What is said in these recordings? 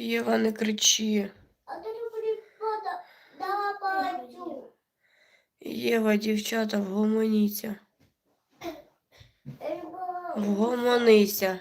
Єва, не кричи. а ти люблю вода. Да, бачу. Єва, дівчата, вгомоніться. Вгомонися.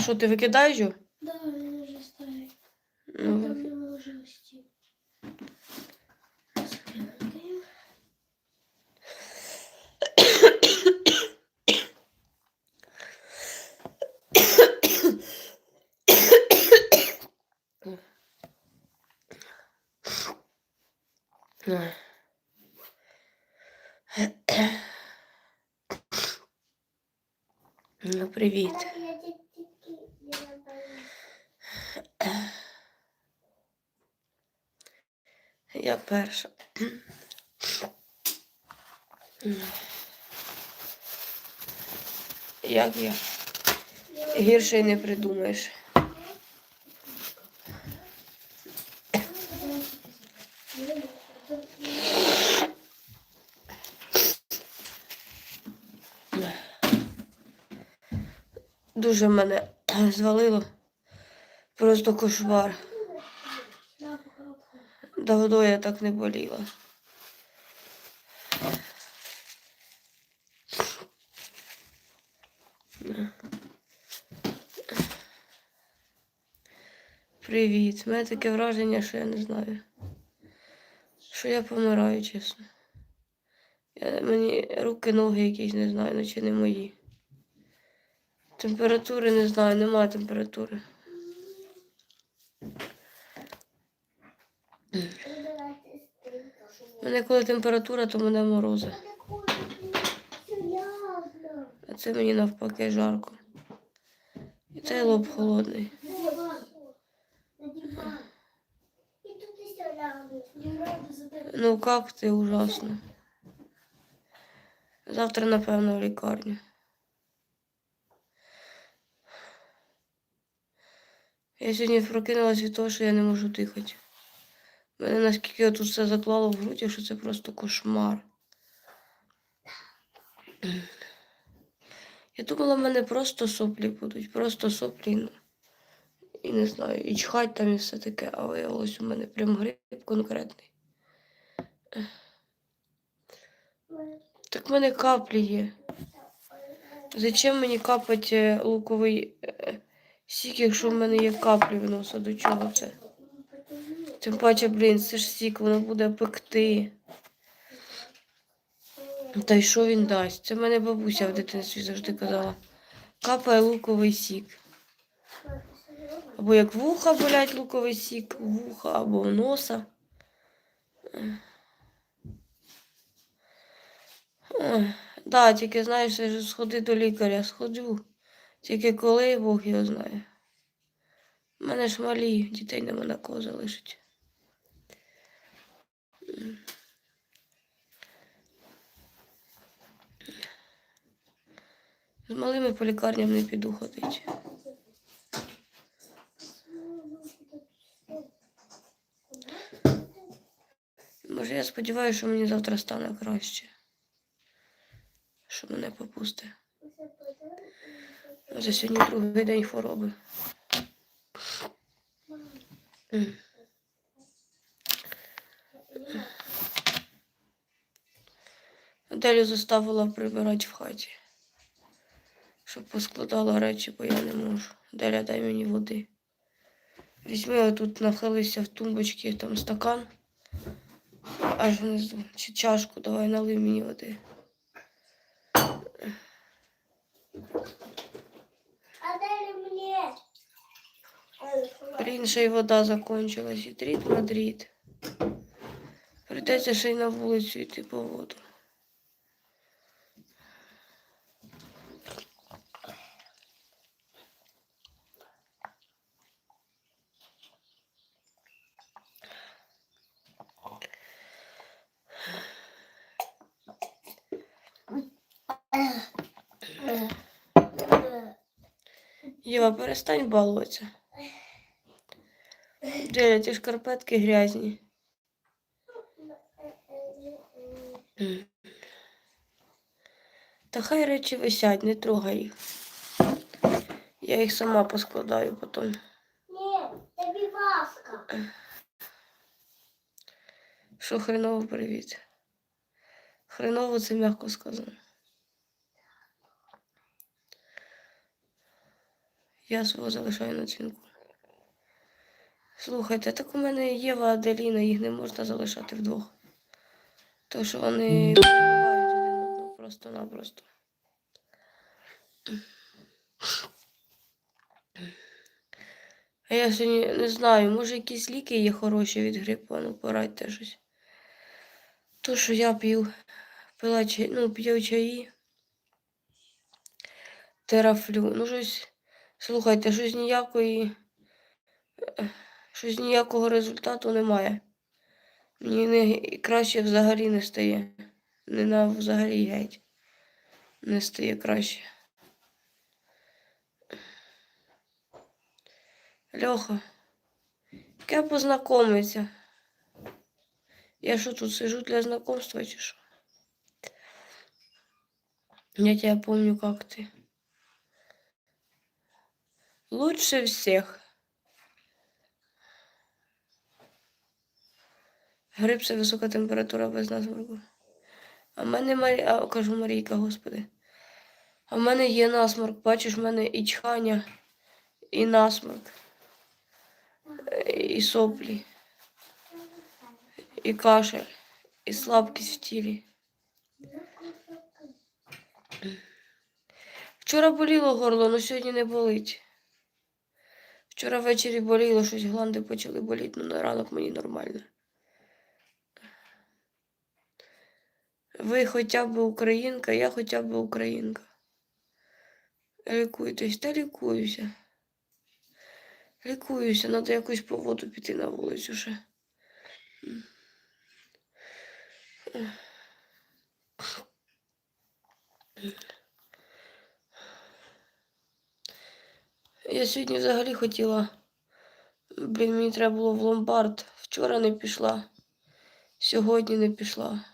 Що ти викидаєш? Да, він вже старий. Ну, Там не можливості. Ой. Ну, привіт. Я тільки не напевно. Я перша. Як я? Гірше не придумаєш. Дуже мене звалило. Просто кошмар. Давно я так не боліла. Привіт. У мене таке враження, що я не знаю. Що я помираю, чесно. Я, мені руки, ноги якісь не знаю, наче не мої. Температури не знаю, немає температури. У мене коли температура, то мене морози. А це мені навпаки жарко. І цей лоб холодний. Ну як ти ужасно. Завтра, напевно, в лікарню. Я сьогодні прокинулась від того, що я не можу дихати. Мене наскільки тут все заклало в груді, що це просто кошмар. Я думала, в мене просто соплі будуть, просто соплі. І не знаю, і чхать там і все таке, а виявилось у мене прям грип конкретний. Так в мене каплі є. Зачем мені капати луковий е, сік, якщо в мене є каплі в носа? До чого це? Тим паче, блін, це ж сік, воно буде пекти. Та й що він дасть? Це мене бабуся в дитинстві завжди казала. Капає луковий сік. Або як вуха болять луковий сік, вуха або носа. Ех, Да, тільки знаєш, я ж сходи до лікаря, сходжу. Тільки коли Бог його знає. У мене ж малі, дітей нема на кого залишить. З малими по лікарням не піду ходити. Може, я сподіваюся, що мені завтра стане краще. Що мене попусте. Вже сьогодні другий день хвороби. Аделю заставила прибирати в хаті. Щоб поскладала речі, бо я не можу. Деля, дай мені води. Візьми отут нахилися в тумбочці там стакан. Аж внизу. Чи чашку, давай налив мені води. А далі мені. Блін, ще й вода закончилась. І дріт на дріт. Прийдеться ще й на вулицю йти по воду. Єва, перестань балуватися. Джеля, ті шкарпетки грязні. Та хай речі висять, не трогай їх. Я їх сама поскладаю потім. Ні, тобі ласка. Що хреново привіт? Хреново це м'яко сказано. Я свого залишаю на дзвінку. Слухайте, так у мене Єва Аделіна, їх не можна залишати вдвох. То що вони вбивають один одного просто-напросто. А я сьогодні не знаю, може якісь ліки є хороші від грипу, ну порадьте щось. То, що я п'ю, пила чай, ну, п'ю чаї. Терафлю. Ну, щось, слухайте, щось ніякої, е, щось ніякого результату немає. Мені не, краще взагалі не стає. Не на взагалі геть. Не стає краще. Льоха, яке познайомиться? Я що тут сижу для знакомства чи що? Я тебя помню, как ты. Лучше всех. Гриб це висока температура без насморку. А в мене Марі... а, кажу Марійка, господи. А в мене є насморк, бачиш, в мене і чхання, і насморк, і соплі, і кашель, і слабкість в тілі. Вчора боліло горло, але сьогодні не болить. Вчора ввечері боліло, щось гланди почали боліти, ну на ранок мені нормально. Ви хоча б українка, я хоча б українка. Лікуйтесь, та лікуюся. Лікуюся, треба якусь по воду піти на вулицю ще. Я сьогодні взагалі хотіла. Блін, мені треба було в ломбард. Вчора не пішла. Сьогодні не пішла.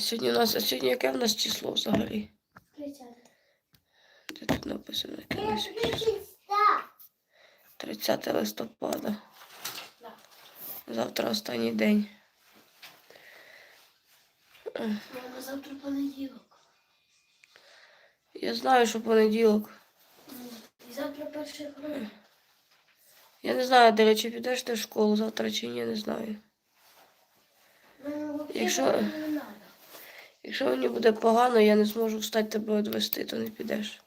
Сьогодні у нас, а сьогодні яке в нас число взагалі? Де тут написано? Яке у нас число? 30 листопада. Завтра останній день. Завтра понеділок. Я знаю, що понеділок. І завтра перший грудня. Я не знаю, Деля, чи підеш ти в школу завтра чи ні, не знаю. Ну, Якщо-. Якщо мені буде погано, я не зможу встати тебе відвести, то не підеш.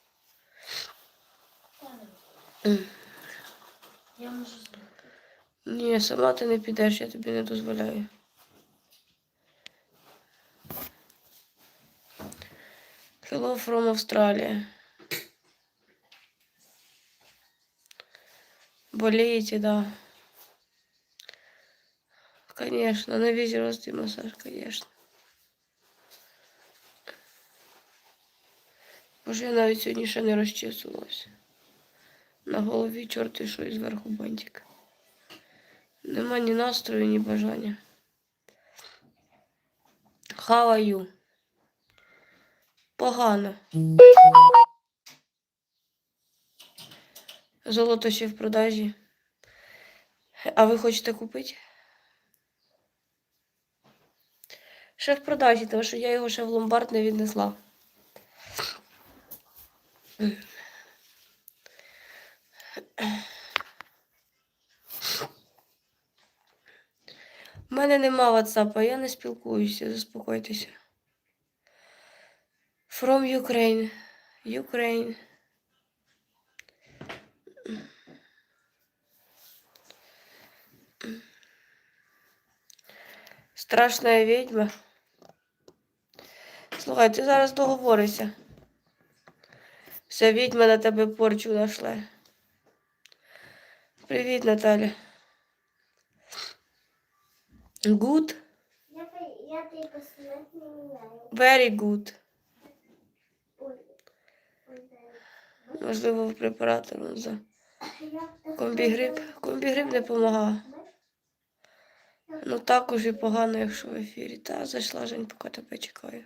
Я можу знати. Ні, сама ти не підеш, я тобі не дозволяю. Hello from Australia. Болеете, да. Конечно, на весь рост и массаж, конечно. Боже, я навіть сьогодні ще не розчесувалася. На голові чорти що і зверху бантик. Нема ні настрою, ні бажання. Are you? Погано. Золото ще в продажі. А ви хочете купити? Ще в продажі, тому що я його ще в ломбард не віднесла. У мене нема WhatsApp, я не спілкуюся, заспокойтеся. From Ukraine. Ukraine. Страшна відьма. Слухай, ти зараз договоришся. Все, відьма на тебе порчу нашле. Привіт, Наталя. Good? Я, я. Very good. Можливо, препарати ну, за комбігрип. Комбігрип не допомагав. Ну також і погано, якщо в ефірі. Та зайшла Жень, поки тебе чекаю.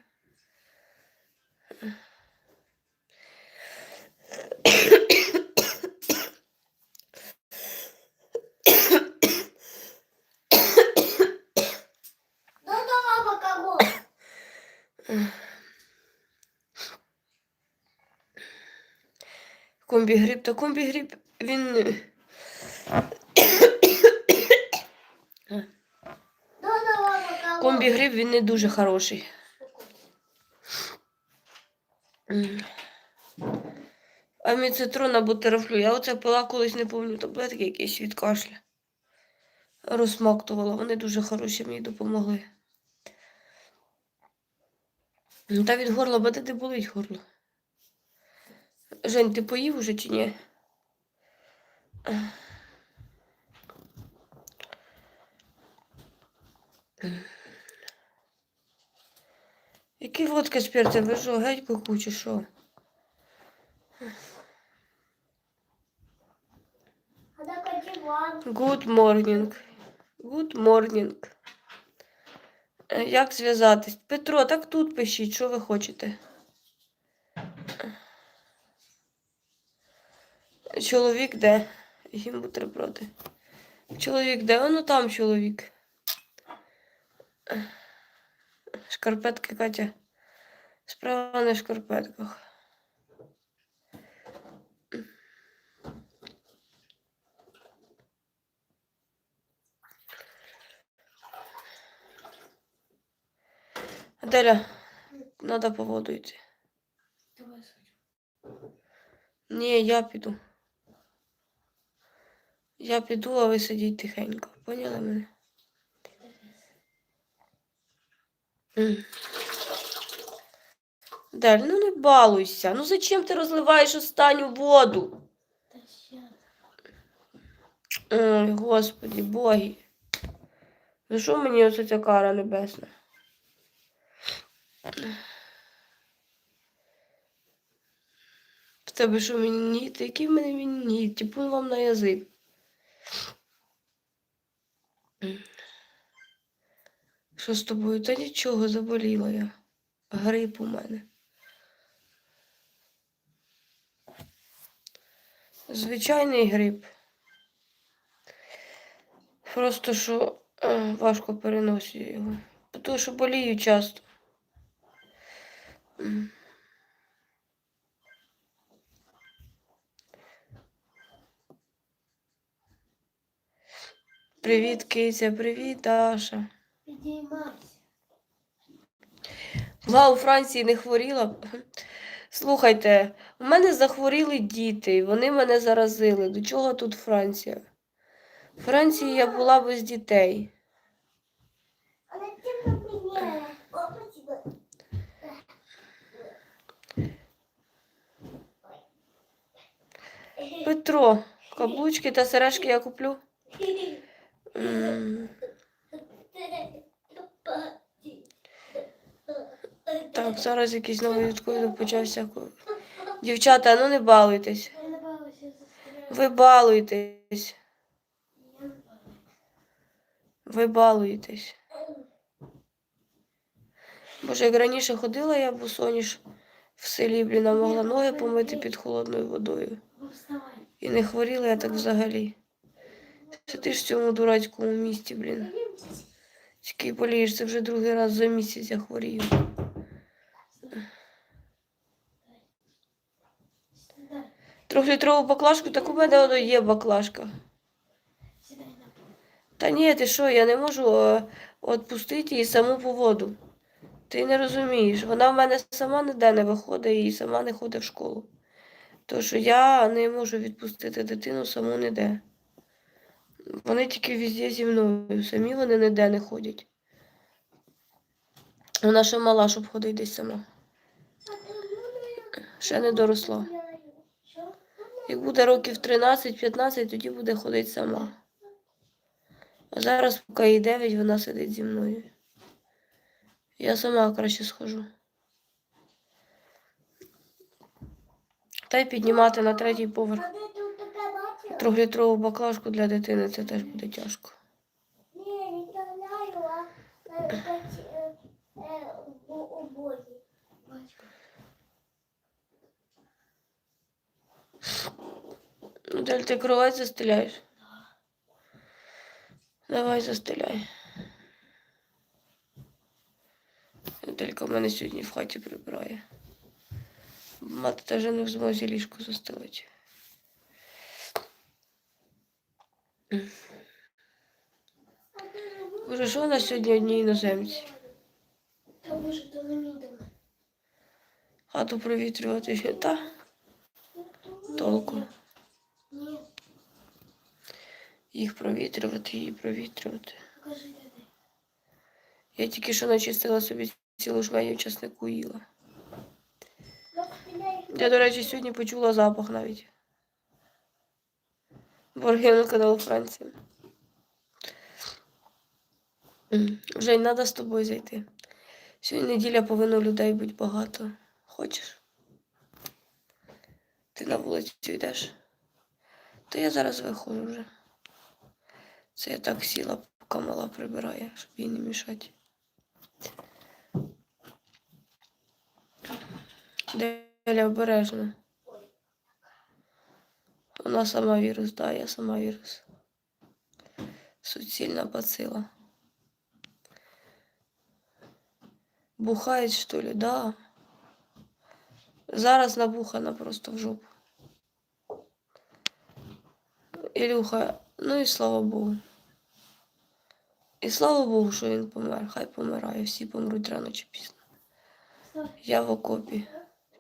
Ну, давай, кого? Комбігрип, та комбігрип, він. Комбігрип він не дуже хороший. М. А міцитрон або терафлю. Я оце пила колись не пам'ятаю таблетки якісь від кашля. Розсмактувала. Вони дуже хороші, мені допомогли. Та від горла, бо де болить горло. Жень, ти поїв уже чи ні? Які водки з перцем? Ви що, геть куку чи що? Good morning. Good morning. Е, Як зв'язатись? Петро, так тут пишіть, що ви хочете. Чоловік де? Їм бутерброди. Чоловік де? Воно там чоловік. Шкарпетки, Катя. Справа не в шкарпетках. Аделя, треба по воду йти. Давай, Ні, я піду. Я піду, а ви сидіть тихенько. Поняли мене? Дель, ну не балуйся. Ну зачем ти розливаєш останню воду? Ой, господі, боги. За що мені оце ця кара небесна? В тебе що мініт? Який в мене мініт? Типун вам на язик. Що з тобою? Та нічого, заболіла я. Грип у мене. Звичайний грип. Просто що е, важко переносю його. Тому що болію часто. Привіт, Киця, привіт, Даша. Підіймайся. У Франції не хворіла. Слухайте, у мене захворіли діти, вони мене заразили. До чого тут Франція? В Франції я була без дітей. Петро, каблучки та сережки я куплю. Так, зараз якийсь новий відкоїв почався. Дівчата, ну не балуйтесь. Ви балуєтесь. Ви балуєтесь. Боже, як раніше ходила я босоніж в селі, блін, а могла ноги помити під холодною водою. І не хворіла я так взагалі. Сидиш в цьому дурацькому місті, блін. Тільки болієш, це вже другий раз за місяць я хворію. Трьохлітрову баклажку, так у мене воно є баклажка. Та ні, ти що, я не можу е, відпустити її саму по воду. Ти не розумієш, вона в мене сама ніде не виходить і сама не ходить в школу. То що я не можу відпустити дитину саму ніде. Вони тільки везде зі мною, самі вони ніде не ходять. Вона ще мала, щоб ходити десь сама. Ще не доросла. Як буде років 13-15, тоді буде ходити сама. А зараз, поки їй 9, вона сидить зі мною. Я сама краще схожу. Та й піднімати на третій поверх трьохлітрову баклажку для дитини це теж буде тяжко. Ні, не кавляю, а такі, е, е, обої. Ти кровать застеляєш? Давай застеляй. Делька в мене сьогодні в хаті прибирає. Мати теж не в змозі ліжко застелити. А ти робиш? Боже, що у нас сьогодні одні іноземці? Та може, то не мій. Хату провітрювати ще та толку. Ні, Їх провітрювати, її провітрювати. Я тільки що начистила собі цілу жменю часнику їла. Я, до речі, сьогодні почула запах навіть. Боргіно канал Франції. М, Жень, треба з тобою зайти. Сьогодні неділя повинно людей бути багато. Хочеш? Ти на вулицю йдеш? То я зараз виходжу вже. Це я так сіла, поки мала прибирає, щоб їй не мішати. Деля обережно. Вона сама вірус, да, я сама вірус. Суцільна бацила. Бухает, что ли? Да. Зараз набухана просто в жопу. Ілюха, ну і слава Богу. І слава Богу, що він помер. Хай помирає. Всі помруть рано чи пізно. Я в окопі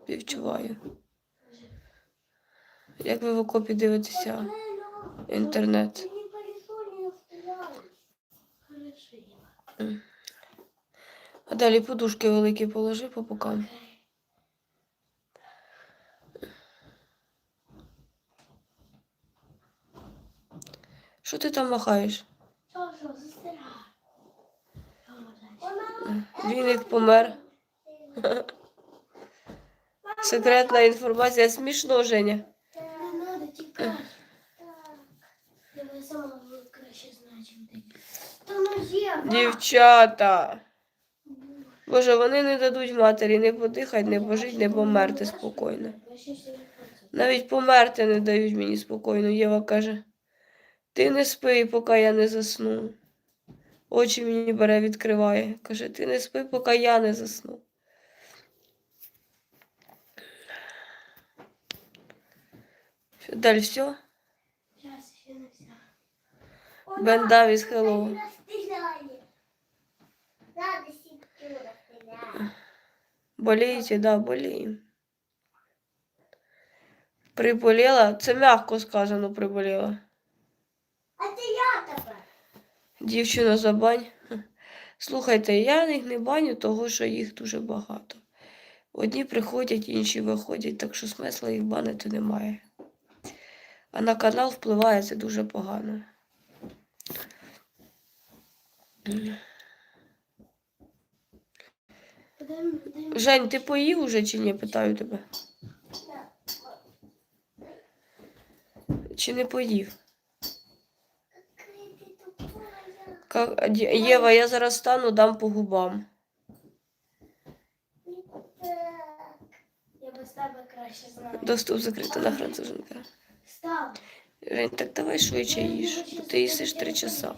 співчуваю. Як ви в окопі дивитеся інтернет? А далі подушки великі положи по бокам. Що ти там махаєш? Віник помер. Секретна інформація. Смішно, Женя. Не надо тікати. Я сама краще знаю, чим ти. Та ну є, га. Дівчата. Боже, вони не дадуть матері не подихати, не пожити, не померти спокійно. Навіть померти не дають мені спокійно. Єва каже, ти не спи, поки я не засну. Очі мені бере, відкриває. Каже, ти не спи, поки я не засну. Що, Даль, все? Зараз ще не вся. Бен Давіс, hello. Надо сітку розстріляти. Болієте? Да, боліємо. Приболіла? Це м'яко сказано, приболіла. А це я тебе. Дівчина за бань. Слухайте, я їх не баню, того що їх дуже багато. Одні приходять, інші виходять, так що смисла їх банити немає. А на канал впливає це дуже погано. Подай мені, подай мені. Жень, ти поїв уже чи ні? Питаю тебе. Чи не поїв? Єва, я зараз стану, дам по губам. Я без тебе краще знаю. Доступ закрито на француженка. Став. Жень, так давай швидше їж, бо ти їсиш три часа.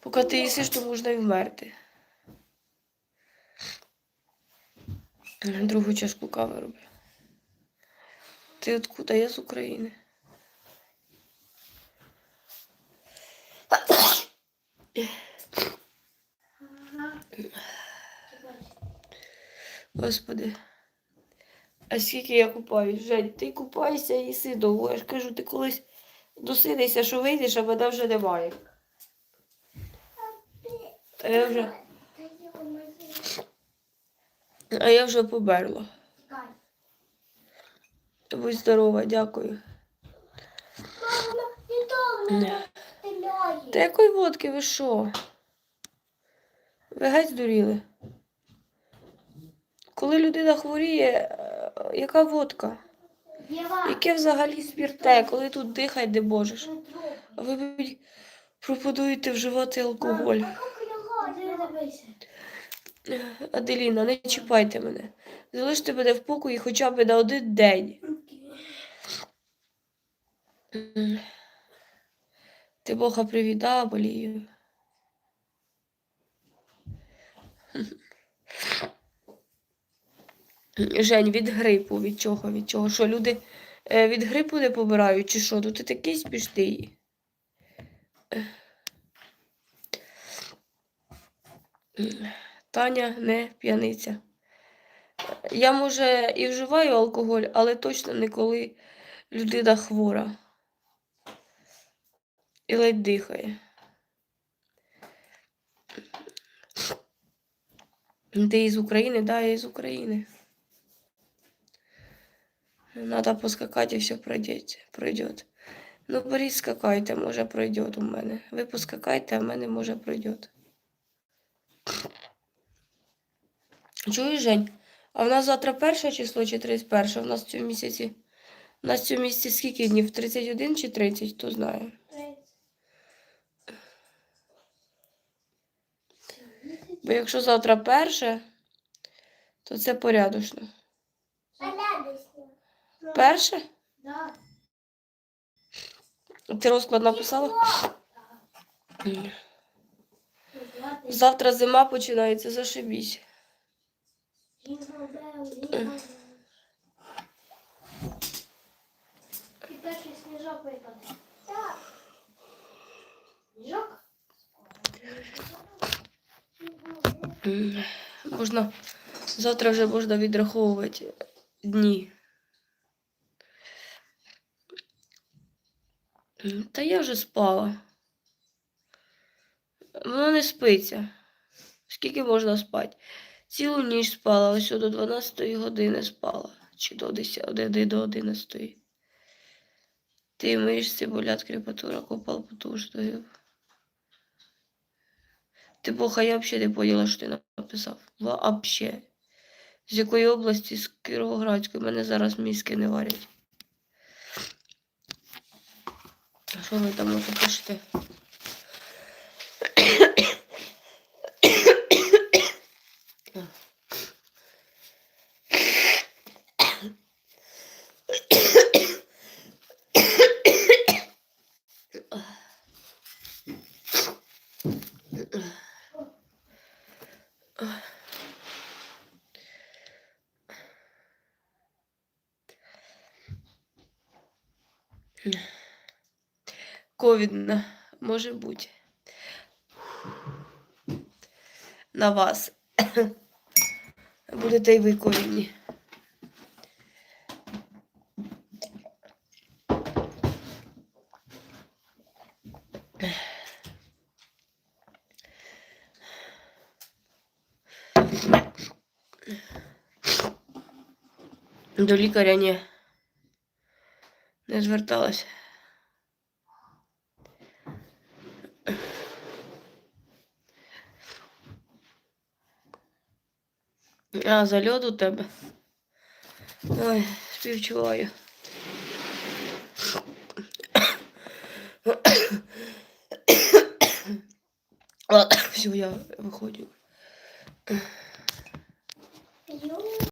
Поки ти їсиш, то можна й вмерти. Другу чашку кави роблю. Ти откуда? Я з України. Господи. А скільки я купаюсь? Жень, ти купайся і довго. Я ж кажу, ти колись досидишся, що вийдеш, а вода вже немає. А я вже, Та. А я вже поберла. Будь здорова, дякую. Мама. Та якої водки ви що? Ви геть здуріли. Коли людина хворіє, е, яка водка? Яке взагалі спірте, коли тут дихай, де божеш? А ви пропонуєте вживати алкоголь. А як лягати? Дивися. Аделіна, не чіпайте мене. Залиште мене в покої хоча б на один день. Ти Бога привіда, болію. Жень, від грипу, від чого? Від чого? Що люди е, від грипу не помирають, чи що? Ну ти такий смішний. Таня не п'яниця. Я, може, і вживаю алкоголь, але точно не коли людина хвора і ледь дихає. Ти із України? Да, я із України. Надо поскакати, і все пройдет. Ну, беріть, скакайте, може пройде у мене. Ви поскакайте, а в мене може пройде. Чуєш, Жень? А в нас завтра перше число чи 31? У нас в цьому місяці. У нас в цьому місяці скільки днів? 31 чи 30, хто знає. Бо якщо завтра перше, то це порядочно. Порядочно. Перше? Да. Ти розклад написала? Завтра зима починається, зашибісь. І перший сніжок випаде. Так. Сніжок? Можна завтра вже можна відраховувати дні. Та я вже спала. Воно не спиться. Скільки можна спати? Цілу ніч спала, ось до 12 години спала. Чи до 10, до 11. Ти мишці, болят, крепатура, копал потужною. Ти Бога, я взагалі не поняла, що ти написав. Вообще. З якої області? З Кіровоградської. Мене зараз мізки не варять. Що ви там пишете? Ковідна, може бути. На вас. Будете й ви ковідні. До лікаря ні. Не зверталася. А, зальот у тебе. Ой, співчуваю. Все, я виходжу.